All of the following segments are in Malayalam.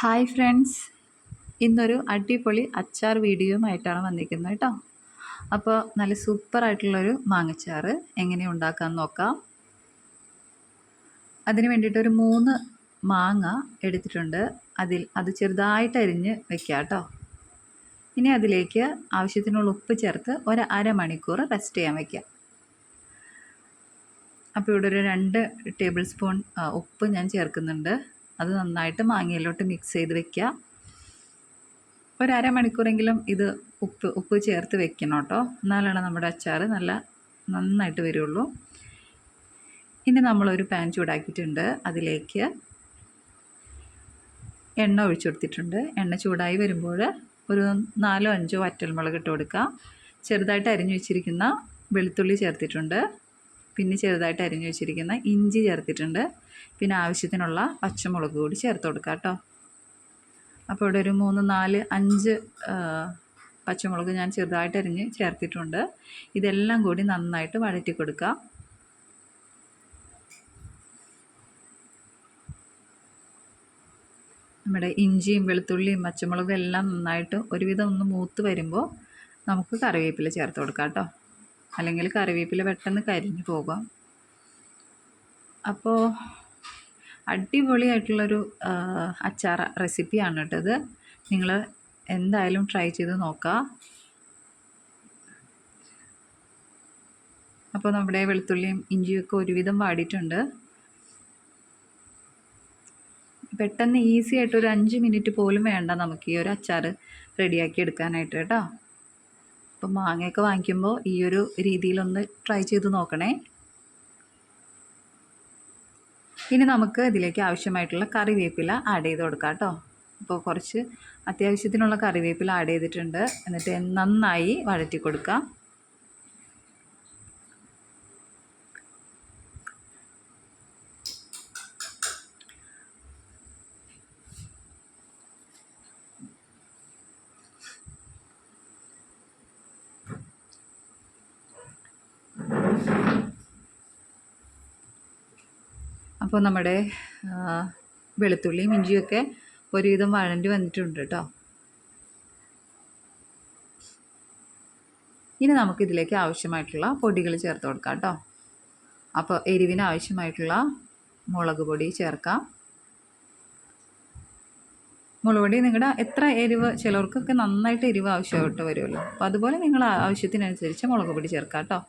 Hi friends. ഇന്നൊരു അടിപൊളി അച്ചാർ വീഡിയോയുമായിട്ടാണ് വന്നിരിക്കുന്നത് കേട്ടോ. അപ്പോൾ നല്ല സൂപ്പറായിട്ടുള്ളൊരു മാങ്ങച്ചാർ എങ്ങനെ ഉണ്ടാക്കാൻ നോക്കാം. അതിന് വേണ്ടിയിട്ട് ഒരു മൂന്ന് മാങ്ങ എടുത്തിട്ടുണ്ട്. അതിൽ അത് ചെറുതായിട്ട് അരിഞ്ഞ് വെക്കുക കേട്ടോ. ഇനി അതിലേക്ക് ആവശ്യത്തിനുള്ള ഉപ്പ് ചേർത്ത് ഒരു അരമണിക്കൂർ റെസ്റ്റ് ചെയ്യാൻ വയ്ക്കുക അപ്പോൾ ഇവിടെ ഒരു രണ്ട് ടേബിൾ സ്പൂൺ ഉപ്പ് ഞാൻ ചേർക്കുന്നുണ്ട്. അത് നന്നായിട്ട് മാങ്ങയിലോട്ട് മിക്സ് ചെയ്ത് വെക്കുക. ഒരു ഇത് ഉപ്പ് ഉപ്പ് ചേർത്ത് വെക്കണം കേട്ടോ. എന്നാലാണ് നമ്മുടെ അച്ചാർ നല്ല നന്നായിട്ട് വരുള്ളൂ. ഇനി നമ്മളൊരു പാൻ ചൂടാക്കിയിട്ടുണ്ട്. അതിലേക്ക് എണ്ണ ഒഴിച്ചു കൊടുത്തിട്ടുണ്ട്. എണ്ണ ചൂടായി വരുമ്പോൾ ഒരു നാലോ അഞ്ചോ വറ്റൽമുളക് ഇട്ട് കൊടുക്കുക ചെറുതായിട്ട് അരിഞ്ഞു വെച്ചിരിക്കുന്ന വെളുത്തുള്ളി ചേർത്തിട്ടുണ്ട്. പിന്നെ ചെറുതായിട്ട് അരിഞ്ഞു വെച്ചിരിക്കുന്ന ഇഞ്ചി ചേർത്തിട്ടുണ്ട്. പിന്നെ ആവശ്യത്തിനുള്ള പച്ചമുളക് കൂടി ചേർത്ത് കൊടുക്കുക കേട്ടോ. അപ്പോൾ ഇവിടെ ഒരു മൂന്ന് നാല് അഞ്ച് പച്ചമുളക് ഞാൻ ചെറുതായിട്ട് അരിഞ്ഞ് ചേർത്തിട്ടുണ്ട്. ഇതെല്ലാം കൂടി നന്നായിട്ട് വഴറ്റി കൊടുക്കുക നമ്മുടെ ഇഞ്ചിയും വെളുത്തുള്ളിയും പച്ചമുളകും എല്ലാം നന്നായിട്ട് ഒരുവിധം ഒന്ന് മൂത്ത് വരുമ്പോൾ നമുക്ക് കറിവേപ്പില ചേർത്ത് കൊടുക്കാം കേട്ടോ. അല്ലെങ്കിൽ കറിവേപ്പില പെട്ടെന്ന് കരിഞ്ഞു പോകാം. അപ്പോൾ അടിപൊളിയായിട്ടുള്ളൊരു അച്ചാർ റെസിപ്പിയാണ് കേട്ടത് നിങ്ങൾ എന്തായാലും ട്രൈ ചെയ്ത് നോക്കുക അപ്പോൾ നമ്മുടെ വെളുത്തുള്ളിയും ഇഞ്ചിയൊക്കെ ഒരുവിധം വാടിയിട്ടുണ്ട്. പെട്ടെന്ന് ഈസി ആയിട്ട് ഒരു അഞ്ച് മിനിറ്റ് പോലും വേണ്ട നമുക്ക് ഈ ഒരു അച്ചാർ റെഡിയാക്കി എടുക്കാനായിട്ട് കേട്ടോ. അപ്പോൾ മാങ്ങയൊക്കെ വാങ്ങിക്കുമ്പോൾ ഈ ഒരു രീതിയിലൊന്ന് ട്രൈ ചെയ്ത് നോക്കണേ. ഇനി നമുക്ക് ഇതിലേക്ക് ആവശ്യമായിട്ടുള്ള കറിവേപ്പില ആഡ് ചെയ്ത് കൊടുക്കാം കേട്ടോ. അപ്പോൾ കുറച്ച് അത്യാവശ്യത്തിനുള്ള കറിവേപ്പില ആഡ് ചെയ്തിട്ടുണ്ട്. എന്നിട്ട് നന്നായി വഴറ്റി കൊടുക്കാം. അപ്പോൾ നമ്മുടെ വെളുത്തുള്ളിയും ഇഞ്ചിയൊക്കെ ഒരുവിധം വഴണ്ടി വന്നിട്ടുണ്ട് കേട്ടോ. ഇനി നമുക്കിതിലേക്ക് ആവശ്യമായിട്ടുള്ള പൊടികൾ ചേർത്ത് കൊടുക്കാം കേട്ടോ. അപ്പോൾ എരിവിന് ആവശ്യമായിട്ടുള്ള മുളക് പൊടി ചേർക്കാം. മുളക് പൊടി നിങ്ങളുടെ എത്ര എരിവ് ചിലർക്കൊക്കെ നന്നായിട്ട് എരിവ് ആവശ്യമായിട്ട് വരുമല്ലോ. അപ്പോൾ അതുപോലെ നിങ്ങൾ ആവശ്യത്തിനനുസരിച്ച് മുളക് പൊടി ചേർക്കാം കേട്ടോ.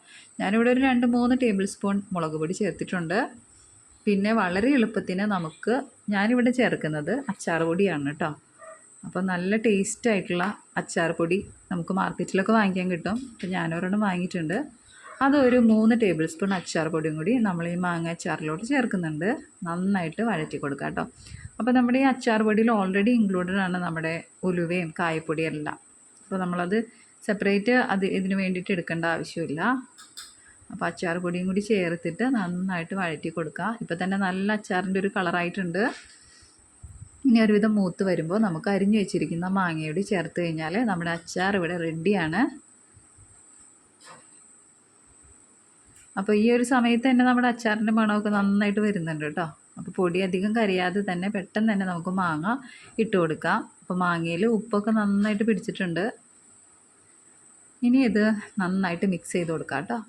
ഞാനിവിടെ ഒരു രണ്ട് മൂന്ന് ടേബിൾ സ്പൂൺ മുളക് പൊടി ചേർത്തിട്ടുണ്ട്. പിന്നെ വളരെ എളുപ്പത്തിന് നമുക്ക് ഞാനിവിടെ ചേർക്കുന്നത് അച്ചാർ പൊടിയാണ് കേട്ടോ. അപ്പോൾ നല്ല ടേസ്റ്റ് ആയിട്ടുള്ള അച്ചാർ പൊടി നമുക്ക് മാർക്കറ്റിലൊക്കെ വാങ്ങിക്കാൻ കിട്ടും. അപ്പോൾ ഞാനൊരെണ്ണം വാങ്ങിയിട്ടുണ്ട്. അതൊരു മൂന്ന് ടേബിൾ സ്പൂൺ അച്ചാർ പൊടിയും കൂടി നമ്മൾ ഈ മാങ്ങ അച്ചാറിലോട്ട് ചേർക്കുന്നുണ്ട്. നന്നായിട്ട് വഴറ്റി കൊടുക്കുക കേട്ടോ. അപ്പോൾ നമ്മുടെ ഈ അച്ചാർ പൊടിയിൽ ഓൾറെഡി ഇൻക്ലൂഡഡ് ആണ് നമ്മുടെ ഉലുവയും കായപ്പൊടിയെല്ലാം അപ്പോൾ നമ്മളത് സെപ്പറേറ്റ് അത് ഇതിന് വേണ്ടിയിട്ട് എടുക്കേണ്ട ആവശ്യമില്ല. അപ്പോൾ അച്ചാർ പൊടിയും കൂടി ചേർത്തിട്ട് നന്നായിട്ട് വഴറ്റി കൊടുക്കുക ഇപ്പോൾ തന്നെ നല്ല അച്ചാറിന്റെ ഒരു കളറായിട്ടുണ്ട് ഇനി ഒരുവിധം മൂത്ത് വരുമ്പോൾ നമുക്ക് അരിഞ്ഞു വെച്ചിരിക്കുന്ന മാങ്ങയോട് ചേർത്ത് കഴിഞ്ഞാൽ നമ്മുടെ അച്ചാർ ഇവിടെ റെഡിയാണ് അപ്പോൾ ഈ ഒരു സമയത്ത് തന്നെ നമ്മുടെ അച്ചാറിന്റെ മണമൊക്കെ നന്നായിട്ട് വരുന്നുണ്ട് കേട്ടോ. അപ്പോൾ പൊടി അധികം കരിയാതെ തന്നെ പെട്ടെന്ന് തന്നെ നമുക്ക് മാങ്ങ ഇട്ട് കൊടുക്കാം. അപ്പോൾ മാങ്ങയിൽ ഉപ്പൊക്കെ നന്നായിട്ട് പിടിച്ചിട്ടുണ്ട്. ഇനി ഇത് നന്നായിട്ട് മിക്സ് ചെയ്ത് കൊടുക്കാം കേട്ടോ.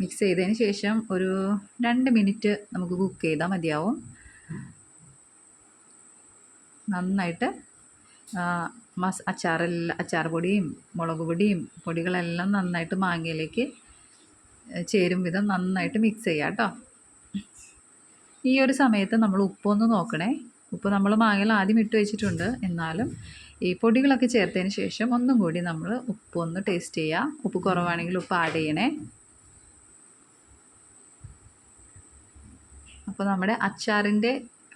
മിക്സ് ചെയ്തതിന് ശേഷം ഒരു രണ്ട് മിനിറ്റ് നമുക്ക് കുക്ക് ചെയ്താൽ മതിയാവും. നന്നായിട്ട് മസ് അച്ചാറെല്ലാം അച്ചാർ പൊടിയും മുളക് പൊടിയും പൊടികളെല്ലാം നന്നായിട്ട് മാങ്ങയിലേക്ക് ചേരും വിധം നന്നായിട്ട് മിക്സ് ചെയ്യാം കേട്ടോ. ഈ ഒരു സമയത്ത് നമ്മൾ ഉപ്പൊന്ന് നോക്കണേ. ഉപ്പ് നമ്മൾ മാങ്ങയിൽ ആദ്യം ഇട്ട് വെച്ചിട്ടുണ്ട്. എന്നാലും ഈ പൊടികളൊക്കെ ചേർത്തതിന് ശേഷം ഒന്നും കൂടി നമ്മൾ ഉപ്പൊന്ന് ടേസ്റ്റ് ചെയ്യുക ഉപ്പ് കുറവാണെങ്കിൽ ഉപ്പ് ആഡ് ചെയ്യണേ. അപ്പോൾ നമ്മുടെ അച്ചാറിന്റെ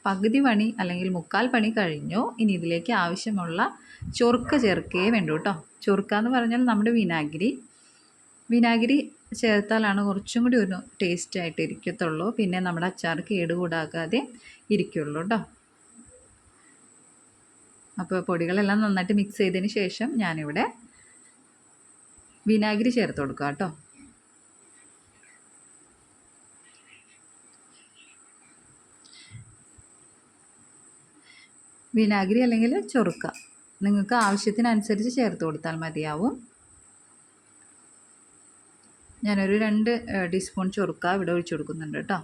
പകുതി പണി അല്ലെങ്കിൽ മുക്കാൽ പണി കഴിഞ്ഞു. ഇനി ഇതിലേക്ക് ആവശ്യമുള്ള ചൊറുക്ക ചേർക്കേ വേണ്ടു കേട്ടോ. ചൊറുക്ക എന്ന് പറഞ്ഞാൽ നമ്മുടെ വിനാഗിരി. വിനാഗിരി ചേർത്താലാണ് കുറച്ചും കൂടി ഒരു ടേസ്റ്റ് ആയിട്ട് ഇരിക്കത്തുള്ളൂ. പിന്നെ നമ്മുടെ അച്ചാർ കേടുകൂടാകാതെ ഇരിക്കുള്ളൂ കേട്ടോ. അപ്പോൾ പൊടികളെല്ലാം നന്നായിട്ട് മിക്സ് ചെയ്തതിന് ശേഷം ഞാനിവിടെ വിനാഗിരി ചേർത്ത് കൊടുക്കാം കേട്ടോ. വിനാഗിരി അല്ലെങ്കിൽ ചൊറുക്ക. നിങ്ങൾക്ക് ആവശ്യത്തിനനുസരിച്ച് ചേർത്ത് കൊടുത്താൽ മതിയാവും. ഞാനൊരു രണ്ട് ടീസ്പൂൺ ചൊറുക്ക ഇവിടെ ഒഴിച്ചു കൊടുക്കുന്നുണ്ട് കേട്ടോ.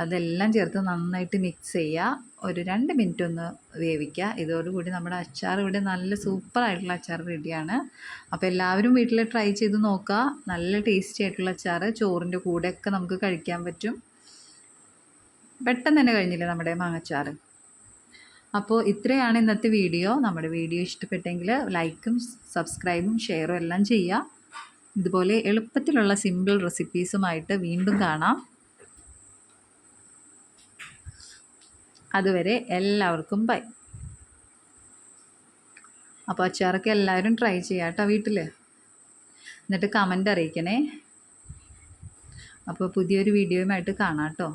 അതെല്ലാം ചേർത്ത് നന്നായിട്ട് മിക്സ് ചെയ്യുക ഒരു രണ്ട് മിനിറ്റ് ഒന്ന് വേവിക്കുക ഇതോടുകൂടി നമ്മുടെ അച്ചാർ ഇവിടെ നല്ല സൂപ്പറായിട്ടുള്ള അച്ചാർ റെഡിയാണ് അപ്പോൾ എല്ലാവരും വീട്ടിൽ ട്രൈ ചെയ്ത് നോക്കുക നല്ല ടേസ്റ്റി ആയിട്ടുള്ള അച്ചാർ ചോറിന്റെ കൂടെയൊക്കെ നമുക്ക് കഴിക്കാൻ പറ്റും. പെട്ടെന്ന് തന്നെ കഴിഞ്ഞില്ലേ നമ്മുടെ മാങ്ങച്ചാർ അപ്പോൾ ഇത്രയാണ് ഇന്നത്തെ വീഡിയോ. നമ്മുടെ വീഡിയോ ഇഷ്ടപ്പെട്ടെങ്കിൽ ലൈക്കും സബ്സ്ക്രൈബും ഷെയറും എല്ലാം ചെയ്യുക. ഇതുപോലെ എളുപ്പത്തിലുള്ള സിമ്പിൾ റെസിപ്പീസുമായിട്ട് വീണ്ടും കാണാം. അതുവരെ എല്ലാവർക്കും ബൈ. അപ്പോൾ അച്ചാറൊക്കെ എല്ലാവരും ട്രൈ ചെയ്യാം കേട്ടോ വീട്ടിൽ എന്നിട്ട് കമന്റ് അറിയിക്കണേ. അപ്പോൾ പുതിയൊരു വീഡിയോയുമായിട്ട് കാണാം കേട്ടോ.